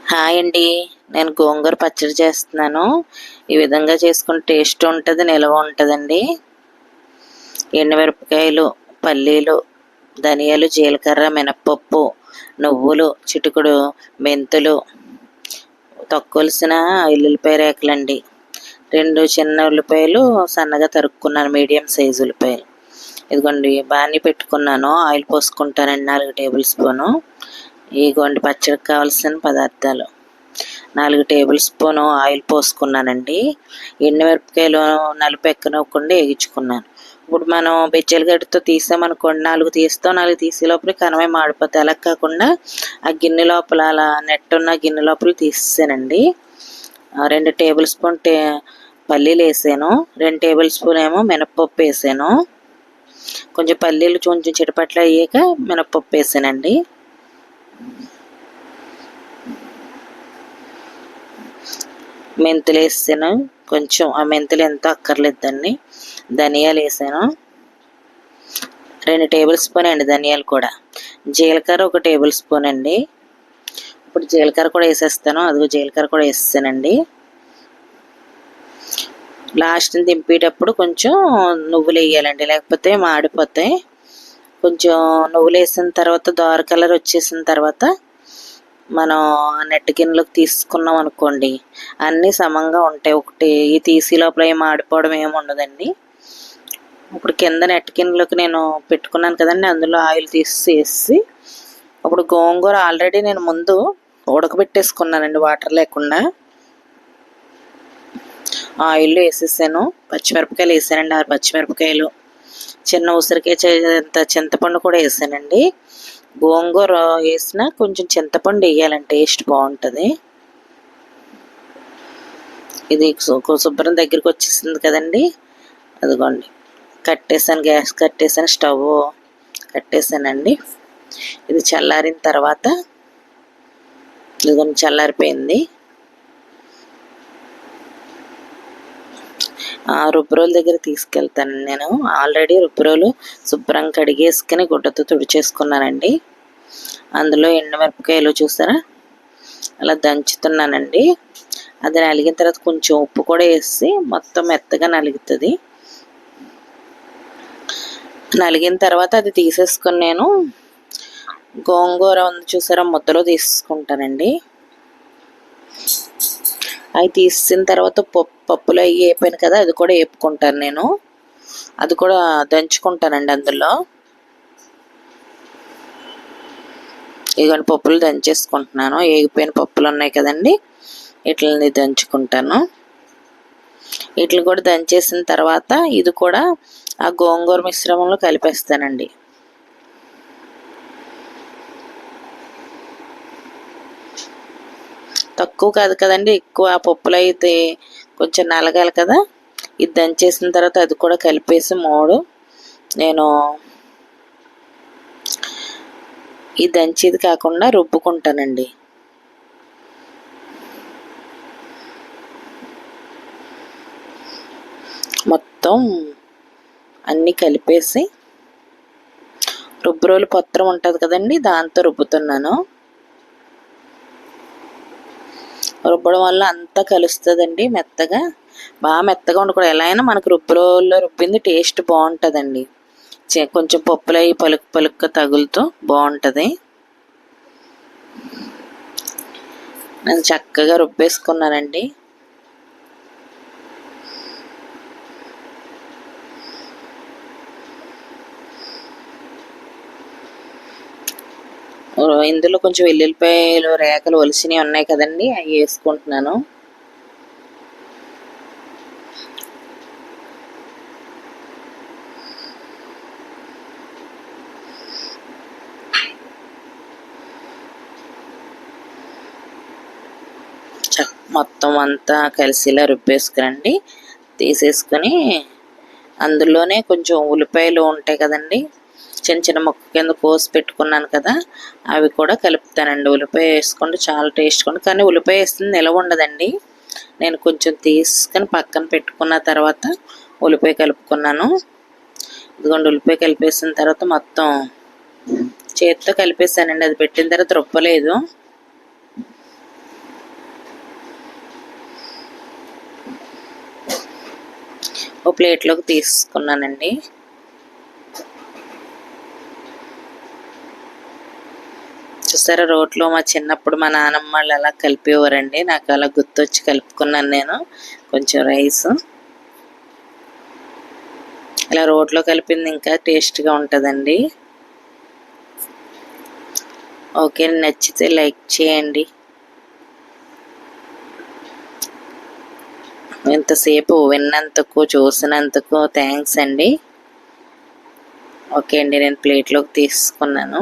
Hi అండి. నేను గోంగూర పచ్చడి చేస్తున్నాను. ఈ విధంగా చేసుకుని టేస్ట్ ఉంటుంది నిల్వ ఉంటుందండి. ఎండుమిరపకాయలు పల్లీలు ధనియాలు జీలకర్ర మినప్పప్పు నువ్వులు చిటుకుడు మెంతులు తక్కువలసిన ఎల్లుల్లిపాయ రేకలండి. రెండు చిన్న ఉల్లిపాయలు సన్నగా తరుక్కున్నాను మీడియం సైజు ఉల్లిపాయలు. ఇదిగోండి బాగానే పెట్టుకున్నాను. ఆయిల్ పోసుకుంటానండి నాలుగు టేబుల్ స్పూను. ఇదిగోండి పచ్చడికి కావాల్సిన పదార్థాలు. నాలుగు టేబుల్ స్పూను ఆయిల్ పోసుకున్నానండి. ఎండుమిరపకాయలు నలుపు ఎక్కనివ్వకుండా వేగించుకున్నాను ఇప్పుడు మనం బెజ్జల గడ్డతో తీసామనుకోండి నాలుగు తీస్తాం నాలుగు తీసే లోపల కనమే మాడిపోతాయి. అలా కాకుండా ఆ గిన్నె లోపల అలా నెట్ ఉన్న గిన్నె లోపల తీసేసానండి. ఆ, రెండు టేబుల్ స్పూన్ టే పల్లీలు వేసాను. రెండు టేబుల్ స్పూన్ ఏమో మినప్పప్పు వేసాను. కొంచెం పల్లీలు కొంచెం చిటపట్లు అయ్యాక మినప్పప్పు వేసానండి. మెంతులు వేసాను. కొంచెం ఆ మెంతులు ఎంతో అక్కర్లేదండి ధనియాలు వేసాను. రెండు టేబుల్ స్పూన్ అండి ధనియాలు కూడా. జీలకర్ర ఒక టేబుల్ స్పూన్ అండి. ఇప్పుడు జీలకర్ర కూడా వేసేస్తాను. అదిగో జీలకర్ర కూడా వేసేసానండి లాస్ట్ దింపేటప్పుడు కొంచెం నువ్వులు వేయాలండి. లేకపోతే మాడిపోతాయి. కొంచెం నువ్వులు వేసిన తర్వాత దోర కలర్ వచ్చేసిన తర్వాత మనం నెట్ గిన్నెలోకి తీసుకున్నాం అనుకోండి అన్నీ సమంగా ఉంటాయి. ఒకటి ఈ తీసి లోపల ఏం ఆడిపోవడం ఏమి ఉండదండి. ఇప్పుడు కింద నెట్ గిన్నెలకు నేను పెట్టుకున్నాను కదండి అందులో ఆయిల్ తీసేసి ఇప్పుడు గోంగూర ఆల్రెడీ నేను ముందు ఉడకబెట్టేసుకున్నానండి వాటర్ లేకుండా. ఆయిల్ వేసేసాను పచ్చిమిరపకాయలు వేసానండి ఆరు పచ్చిమిరపకాయలు. చిన్న ఉసిరికాయ చింతపండు కూడా వేసానండి. గోంగూర వేసినా కొంచెం చింతపండు వేయాలంటే టేస్ట్ బాగుంటుంది. ఇది శుభ్రం దగ్గరికి వచ్చేసింది కదండి. అదిగోండి. కట్టేసాను గ్యాస్ కట్టేసాను స్టవ్. కట్టేసానండి. ఇది చల్లారిన తర్వాత ఇదిగోండి చల్లారిపోయింది. రుబ్బురోల దగ్గర తీసుకెళ్తాను నేను. ఆల్రెడీ రుబ్బురోలు శుభ్రం కడిగేసుకుని గుడ్డతో తుడిచేసుకున్నానండి. అందులో ఎండుమిరపకాయలు చూసారా? అలా దంచుతున్నానండి. అది నలిగిన తర్వాత కొంచెం ఉప్పు కూడా వేసి మొత్తం మెత్తగా నలుగుతుంది. నలిగిన తర్వాత అది తీసేసుకుని నేను గోంగూర ఉంది చూసారా? ముద్దలో తీసుకుంటానండి. అవి తీసిన తర్వాత పప్పు పప్పులో అవి వేపాను కదా అది కూడా వేపుకుంటాను నేను. అది కూడా దంచుకుంటానండి అందులో. ఇదిగోండి పప్పులు దంచేసుకుంటున్నాను. ఏగిపోయిన పప్పులు ఉన్నాయి కదండి వీటిని దంచుకుంటాను. వీటిని కూడా దంచేసిన తర్వాత ఇది కూడా ఆ గోంగూర మిశ్రమంలో కలిపేస్తానండి. తక్కువ కాదు కదండి. ఎక్కువ పప్పులు అయితే కొంచెం నలగాలి కదా. ఇది దంచేసిన తర్వాత అది కూడా కలిపేసి మూడు. నేను ఈ దంచేది కాకుండా రుబ్బుకుంటానండి. మొత్తం అన్నీ కలిపేసి రుబ్బురోలు పత్రం ఉంటుంది కదండి. దాంతో రుబ్బుతున్నాను. రుబ్బడం వల్ల అంతా కలుస్తుందండి మెత్తగా. బాగా మెత్తగా ఉండకూడదు. ఎలా అయినా మనకు రుబ్బులో రుబ్బింది టేస్ట్ బాగుంటుందండి. కొంచెం పప్పులు అవి పలుకు పలుక్క తగులుతూ బాగుంటుంది. నేను చక్కగా రుబ్బేసుకున్నానండి. ఇందులో కొంచెం వెల్లుల్లిపాయలు రేఖలు ఒలిసినవి ఉన్నాయి కదండి అవి వేసుకుంటున్నాను. మొత్తం అంతా కలిసిలా రుబ్బేసుకురండి. తీసేసుకొని అందులోనే కొంచెం ఉల్లిపాయలు ఉంటాయి కదండి చిన్న చిన్న ముక్క కింద కోసి పెట్టుకున్నాను కదా అవి కూడా కలుపుతానండి. ఉల్లిపాయ వేసుకుంటే చాలా టేస్ట్గా కానీ ఉల్లిపాయ వేస్తుంది నిలవ ఉండదండి. నేను కొంచెం తీసుకొని పక్కన పెట్టుకున్న తర్వాత ఉల్లిపాయ కలుపుకున్నాను. ఇదిగోండి ఉల్లిపాయ కలిపేసిన తర్వాత మొత్తం చేతితో కలిపేసానండి. అది పెట్టిన తర్వాత రుబ్బలేదు. ఓ ప్లేట్లోకి తీసుకున్నానండి. చూసారా రోట్లో మా చిన్నప్పుడు మా నాన్నమ్మ వాళ్ళు అలా కలిపేవారండి. నాకు అలా గుర్తొచ్చి కలుపుకున్నాను నేను. కొంచెం రైస్. ఇలా రోట్లో కలిపింది ఇంకా టేస్ట్గా ఉంటుందండి. ఓకే నచ్చితే లైక్ చేయండి. ఇంతసేపు విన్నందుకు చూసినందుకు థ్యాంక్స్ అండి. ఓకే అండి నేను ప్లేట్లోకి తీసుకున్నాను.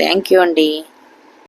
థ్యాంక్ యూ అండి.